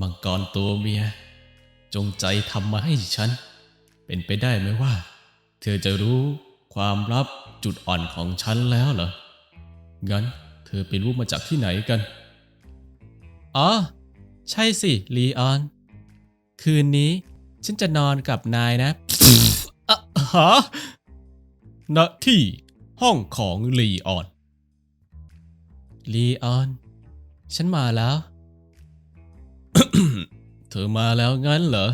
มังกรตัวเมีย จงใจทำมาให้ฉัน เป็นไปได้ไหมว่า เธอจะรู้ความลับจุดอ่อนของฉันแล้วเหรอ งั้นเธอไปรู้มาจากที่ไหนกัน อ๋อ ใช่สิ ลีออน คืนนี้ ฉันจะนอนกับนายนะอะฮะณที่ห้องของลีออน ลีออน ฉันมาแล้ว เธอมาแล้วงั้นเหรอ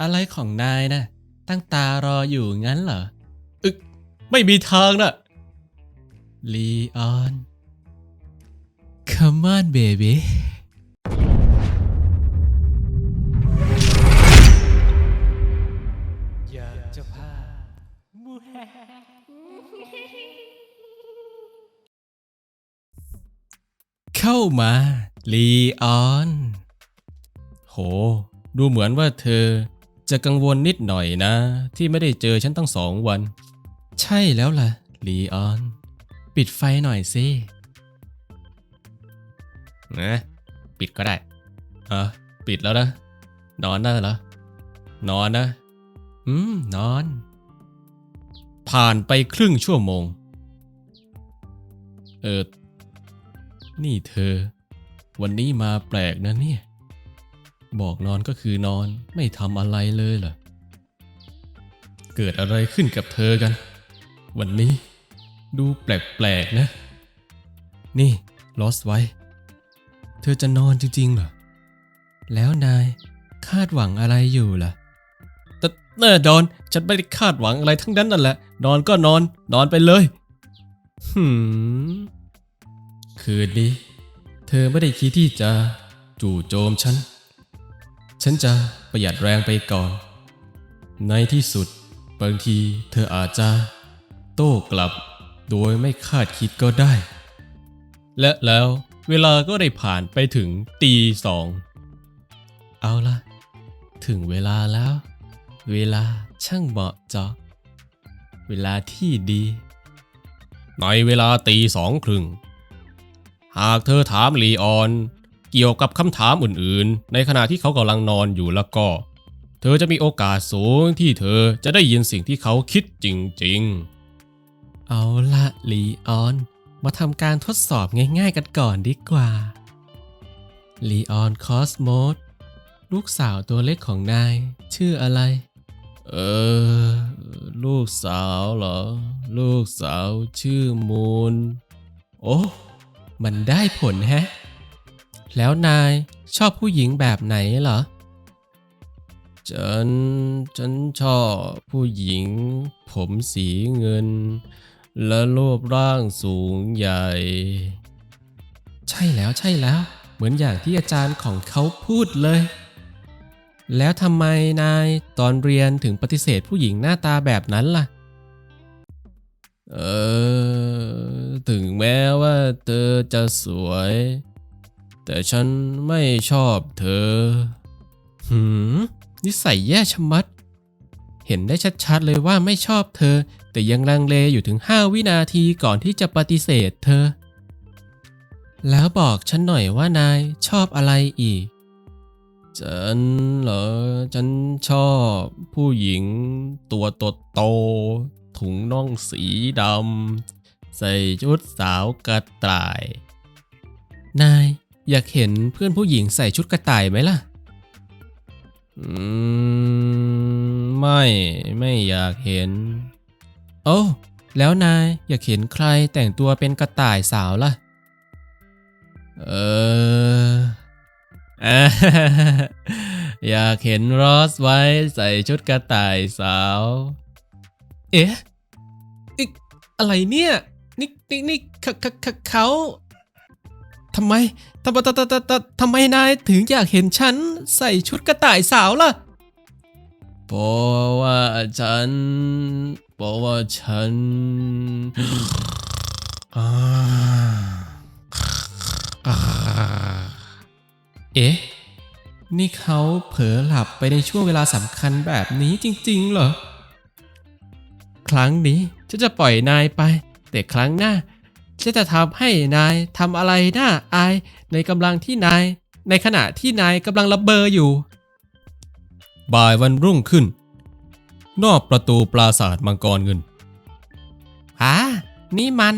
อะไรของนายนะตั้งตารออยู่งั้นเหรอ อึก ไม่มีทางนะลีออน Come on baby อยากจะพามูแฮเข้ามาลีออน โห ดูเหมือนว่าเธอจะกังวลนิดหน่อยนะ ที่ไม่ได้เจอฉันตั้งสองวัน ใช่แล้วล่ะ ลีออน ปิดไฟหน่อยสินะปิดก็ได้อะปิดแล้วนะ นอนได้เหรอนอนนะ อืม นอน ผ่านไปครึ่งชั่วโมง เออ นี่เธอ วันนี้มาแปลกนะเนี่ย บอกนอนก็คือนอนไม่ทำอะไรเลยเหรอ เกิดอะไรขึ้นกับเธอกัน วันนี้ ดูแปลกๆนะ นี่ลอสไว้ เธอจะนอนจริงๆเหรอ แล้วนายคาดหวังอะไรอยู่ล่ะแต่แน่นอน ฉันไม่ได้คาดหวังอะไรทั้งนั้นนั่นแหละ นอนก็นอน นอนไปเลยหืมคืนนี้ เธอไม่ได้คิดที่จะจู่โจมฉัน ฉันจะประหยัดแรงไปก่อน ในที่สุด บางทีเธออาจจะ โต้กลับ โดยไม่คาดคิดก็ได้ และแล้วเวลาก็ได้ผ่านไปถึงตีสอง เอาละถึงเวลาแล้ว เวลาช่างเหมาะเจาะเวลาที่ดี ในเวลาตีสองครึ่ง หากเธอถามลีออน เกี่ยวกับคำถามอื่นๆ ในขณะที่เขากำลังนอนอยู่แล้วก็ เธอจะมีโอกาสสูงที่เธอจะได้ยินสิ่งที่เขาคิดจริงๆ เอาละลีออน มาทำการทดสอบง่ายๆกันก่อนดีกว่าลีออนคอสโมสลูกสาวตัวเล็กของนาย ชื่ออะไร เออ ลูกสาวเหรอ ลูกสาวชื่อมูน โอ้ มันได้ผลแฮะ แล้วนายชอบผู้หญิงแบบไหนเหรอ ฉัน ฉันชอบผู้หญิง ผมสีเงิน และรูปร่างสูงใหญ่ ใช่แล้วใช่แล้ว เหมือนอย่างที่อาจารย์ของเขาพูดเลย แล้วทำไมนายตอนเรียนถึงปฏิเสธผู้หญิงหน้าตาแบบนั้นล่ะ เออ ถึงแม้ว่าเธอจะสวย แต่ฉันไม่ชอบเธอ หืม นิสัยแย่ชะมัด เห็นได้ชัดๆเลยว่าไม่ชอบเธอ แต่ยังลังเลอยู่ถึง 5 วินาทีก่อนที่จะปฏิเสธเธอ แล้วบอกฉันหน่อยว่านายชอบอะไรอีก ฉันเหรอ ฉันชอบผู้หญิงตัวโตตๆถุงน่องสีดำใส่ชุดสาวกระต่าย นาย อยากเห็นเพื่อนผู้หญิงใส่ชุดกระต่ายไหมล่ะ อืม ไม่ ไม่อยากเห็น โอ้แล้วนายอยากเห็นใครแต่งตัวเป็นกระต่ายสาวล่ะ เออ อยากเห็นรอสไว้ใส่ชุดกระต่ายสาว เอ๊ะอีกอะไรเนี่ย นี่นี่นี่เขา ทำไมทำไมทำไมนายถึงอยากเห็นฉันใส่ชุดกระต่ายสาวล่ะเพราะว่าฉันเพราะว่าฉันเอ๊ะ นี่เขาเผลอหลับไปในช่วงเวลาสำคัญแบบนี้จริงๆเหรอ ครั้งนี้ฉันจะปล่อยนายไป แต่ครั้งหน้า ฉันจะทำให้นายทำอะไรน่าอายในกำลังที่นาย ในขณะที่นายกำลังระเบออยู่ บ่ายวันรุ่งขึ้น นอกประตูปราสาทมังกรเงินฮะนี่มัน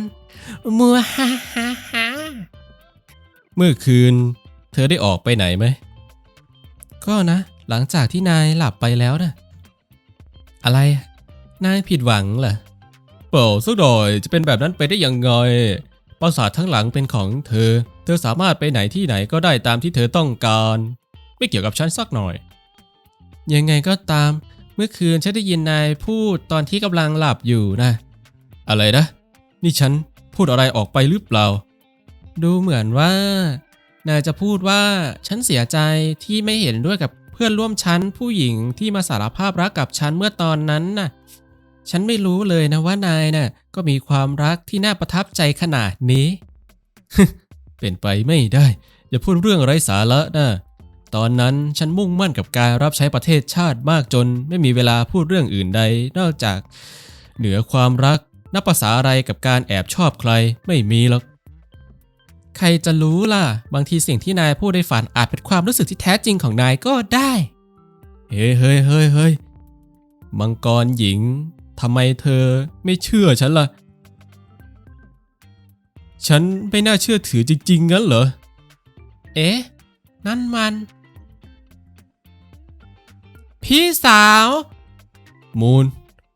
มัวฮ่าฮ่าฮ่าเมื่อคืน เธอได้ออกไปไหนไหม ก็นะ หลังจากที่นายหลับไปแล้วนะ อะไร นายผิดหวังเหรอ เปล่าสักหน่อยจะเป็นแบบนั้นไปได้ยังไงปราสาททั้งหลังเป็นของเธอ เธอสามารถไปไหนที่ไหนก็ได้ตามที่เธอต้องการ ไม่เกี่ยวกับฉันสักหน่อย ยังไงก็ตาม เมื่อคืนฉันได้ยินนายพูดตอนที่กำลังหลับอยู่นะ อะไรนะ นี่ฉันพูดอะไรออกไปหรือเปล่า ดูเหมือนว่า นายจะพูดว่าฉันเสียใจที่ไม่เห็นด้วยกับเพื่อนร่วมชั้นผู้หญิงที่มาสารภาพรักกับฉันเมื่อตอนนั้นน่ะ ฉันไม่รู้เลยนะว่านายน่ะก็มีความรักที่น่าประทับใจขนาดนี้ เป็นไปไม่ได้ อย่าพูดเรื่องไร้สาระนะ ตอนนั้นฉันมุ่งมั่นกับการรับใช้ประเทศชาติมากจน ไม่มีเวลาพูดเรื่องอื่นใด นอกจาก เหนือความรักนับภาษาอะไรกับการแอบชอบใครไม่มีหรอก ใครจะรู้ล่ะ บางทีสิ่งที่นายพูดในฝันอาจเป็นความรู้สึกที่แท้จริงของนายก็ได้ เฮ้ยเฮ้ยเฮ้ยเฮ้ยมังกรหญิง ทำไมเธอไม่เชื่อฉันล่ะ ฉันไม่น่าเชื่อถือจริงๆงั้นเหรอ เอ๊ะ นั่นมัน พี่สาว มูน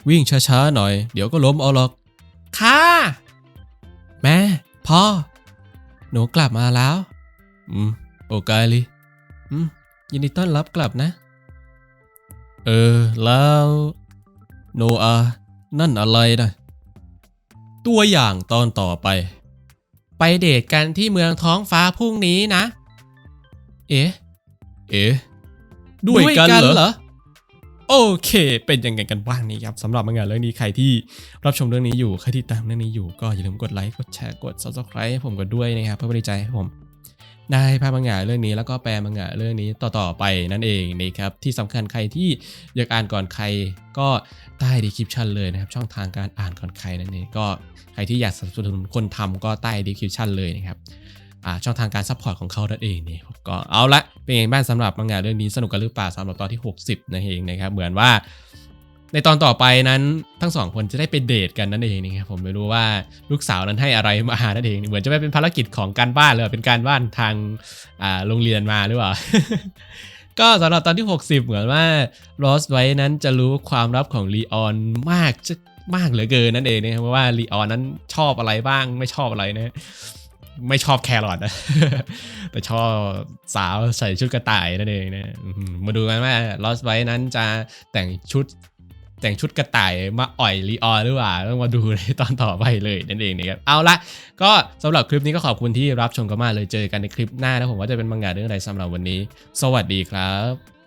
วิ่งช้าๆหน่อย เดี๋ยวก็ล้มเอาหรอก ค่ะ แม่ พ่อ หนูกลับมาแล้ว อืม โอกายลีอืม ยินดีต้อนรับกลับนะ เออ แล้ว โนอา นั่นอะไรนะ ตัวอย่างตอนต่อไป ไปเดทกันที่เมืองท้องฟ้าพรุ่งนี้นะ เอ๊ะ เอ๊ะ ด้วยกันเหรอโอเค เป็นยังไงกันบ้างนี่ครับสำหรับมังงะเรื่องนี้ใครที่รับชมเรื่องนี้อยู่ใครที่ตามเรื่องนี้อยู่ก็อย่าลืมกดไลค์กดแชร์กด subscribe ให้ผมกันด้วยนะครับเพื่อเป็นกำลังใจให้ผม ได้ภาพมังงะเรื่องนี้แล้วก็แปลมังงะเรื่องนี้ต่อๆไปนั่นเองนะครับที่สำคัญใครที่อยากอ่านก่อนใครก็ใต้ดีคริปชันเลยนะครับช่องทางการอ่านก่อนใครนั่นเองก็ใครที่อยากสนับสนุนคนทำก็ใต้ดีคริปชันเลยนะครับช่องทางการซัพพอร์ตของเขานั่นเองนี่ก็เอาละเป็นไงบ้างสำหรับมังงะเรื่องนี้สนุกกันหรือเปล่าสำหรับตอนที่ 60นั่นเองนะครับเหมือนว่า ในตอนต่อไปนั้นทั้งสองคนจะได้ไปเดทกันนั่นเองนะครับผมไม่รู้ว่าลูกสาวนั้นให้อะไรมานั่นเอง เหมือนจะไม่เป็นภารกิจของการบ้านเลยเป็นการบ้านทางอ่าโรงเรียนมาหรือเปล่าก็สำหรับตอนที่ 60 เหมือนว่าโรสไว้นั้นจะรู้ความลับของลีออนมากจะมากเหลือเกินนั่นเองนะครับว่าลีออนนั้นชอบอะไรบ้างไม่ชอบอะไรนะไม่ชอบแครอทนะ แต่ชอบสาวใส่ชุดกระต่ายนั่นเองนะมาดูกันว่าลอสไว้นั้นจะแต่งชุด แต่งชุดกระต่ายมาอ่อยลีออนหรือเปล่าต้องมาดูในตอนต่อไปเลยนั่นเองนะครับเอาละก็สำหรับคลิปนี้ก็ขอบคุณที่รับชมกันมากเลยเจอกันในคลิปหน้านะผมว่าจะเป็นมังงะเรื่องอะไรสำหรับวันนี้ สวัสดีครับ